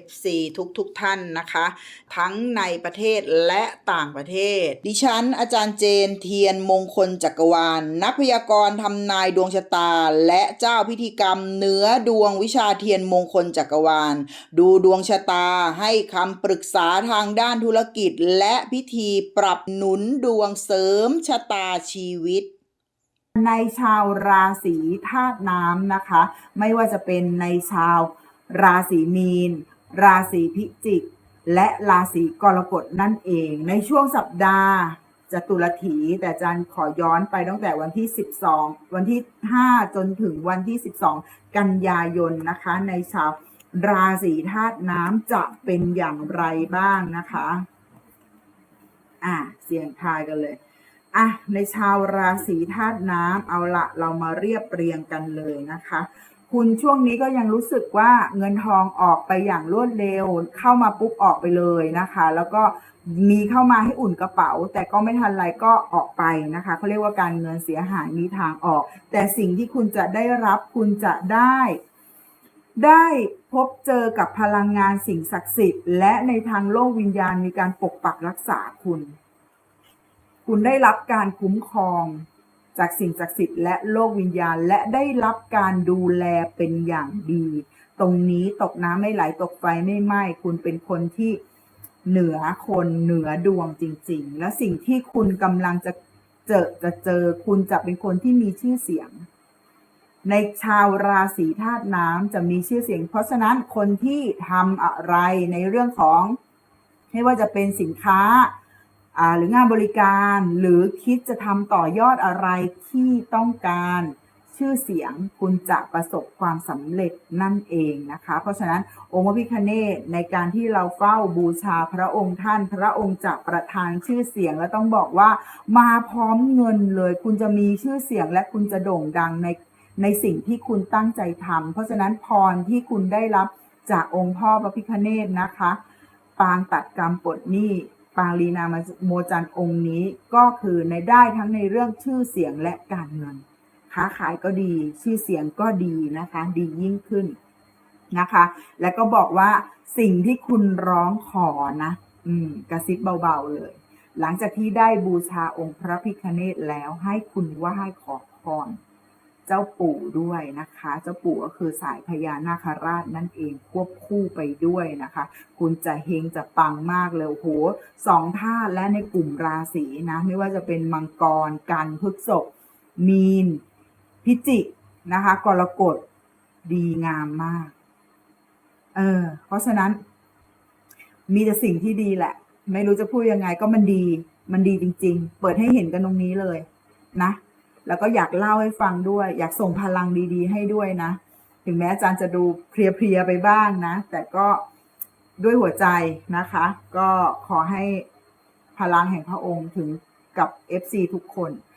FC ทุกทุกๆท่านนะคะ ทั้งในประเทศและต่างประเทศ ดิฉัน อาจารย์เจนเทียนมงคลจักรวาลนักพยากรณ์ทำนายดวงชะตา และเจ้าพิธีกรรมเนื้อดวงวิชาเทียนมงคลจักรวาล ดูดวงชะตาให้คำปรึกษาทางด้านธุรกิจ และพิธีปรับหนุนดวงเสริมชะตาชีวิตในชาวราศีธาตุน้ำนะคะ ไม่ว่าจะเป็นในชาวราศีมีน ราศีพิจิก และราศีกรกฎนั่นเอง ในช่วงสัปดาห์จตุรถี แต่อาจารย์ขอย้อนไปตั้งแต่วันที่ 12 วันที่ 5 จนถึงวันที่ 12 กันยายนนะคะ ในชาวราศีธาตุน้ำจะเป็นอย่างไรบ้างนะคะ อะ เสียงทายกันเลยอะในชาวราศีธาตุน้ำเอาละเรามาเรียบเรียงกันเลยนะคะ คุณช่วงนี้ก็ยังรู้สึกว่าเงินทองออกไปอย่างรวดเร็ว เข้ามาปุ๊บออกไปเลยนะคะ แล้วก็มีเข้ามาให้อุ่นกระเป๋า แต่ก็ไม่ทันไรก็ออกไปนะคะเขาเรียกว่าการเงินเสียหายมีทางออก แต่สิ่งที่คุณจะได้รับคุณจะได้ ได้พบเจอกับพลังงานสิ่งศักดิ์สิทธิ์ และในทางโลกวิญญาณมีการปกปักรักษาคุณ คุณได้รับการคุ้มครอง จากสิ่งศักดิ์สิทธิ์และโลกวิญญาณและได้รับการดูแลเป็นอย่างดี ตรงนี้ตกน้ำไม่ไหลตกไฟไม่ไหม้คุณเป็นคนที่เหนือคนเหนือดวงจริง ๆ และสิ่งที่คุณกำลังจะเจอจะเจอ คุณจะเป็นคนที่มีชื่อเสียง ในชาวราศีธาตุน้ำจะมีชื่อเสียง เพราะฉะนั้นคนที่ทำอะไรในเรื่องของ ไม่ว่าจะเป็นสินค้าอ่า หรืองานบริการหรือคิดจะทำต่อยอดอะไรที่ต้องการชื่อเสียงคุณจะประสบความสำเร็จนั่นเองนะคะ เพราะฉะนั้นองค์พระพิคเนตในการที่เราเฝ้าบูชาพระองค์ท่าน พระองค์จะประทานชื่อเสียงและต้องบอกว่ามาพร้อมเงินเลย คุณจะมีชื่อเสียงและคุณจะโด่งดังในในสิ่งที่คุณตั้งใจทำเพราะฉะนั้นพรที่คุณได้รับจากองค์พ่อพระพิคเนตนะคะ ปางตัดกรรมปลดหนี้ ปางลีนามาโมจันองค์นี้ก็คือในได้ทั้งในเรื่องชื่อเสียงและการเงินค้าขายก็ดีชื่อเสียงก็ดีนะคะ ดียิ่งขึ้นนะคะ แล้วก็บอกว่าสิ่งที่คุณร้องขอนะอืมกระซิบเบาๆเลย หลังจากที่ได้บูชาองค์พระพิคเนตแล้วให้คุณไหว้ขอพร เจ้าปู่ด้วยนะคะ เจ้าปู่ก็คือสายพญานาคราชนั่นเองควบคู่ไปด้วยนะคะ คุณจะเฮงจะปังมากเลยโอ้โหสองธาตุและในกลุ่มราศีนะ ไม่ว่าจะเป็นมังกรกันพฤกษกมีน พิจิกนะคะกรกฎดีงามมาก เออ เพราะฉะนั้น มีแต่สิ่งที่ดีแหละ ไม่รู้จะพูดยังไงก็มันดี มันดีจริง ๆ เปิดให้เห็นกันตรงนี้เลย นะ แล้วก็อยากเล่าให้ฟังด้วย อยากส่งพลังดีๆ ให้ด้วยนะ ถึงแม้อาจารย์จะดูเพลียๆไปบ้างนะ แต่ก็ด้วยหัวใจนะคะ ก็ขอให้พลังแห่งพระองค์ถึงกับ FC ทุกคน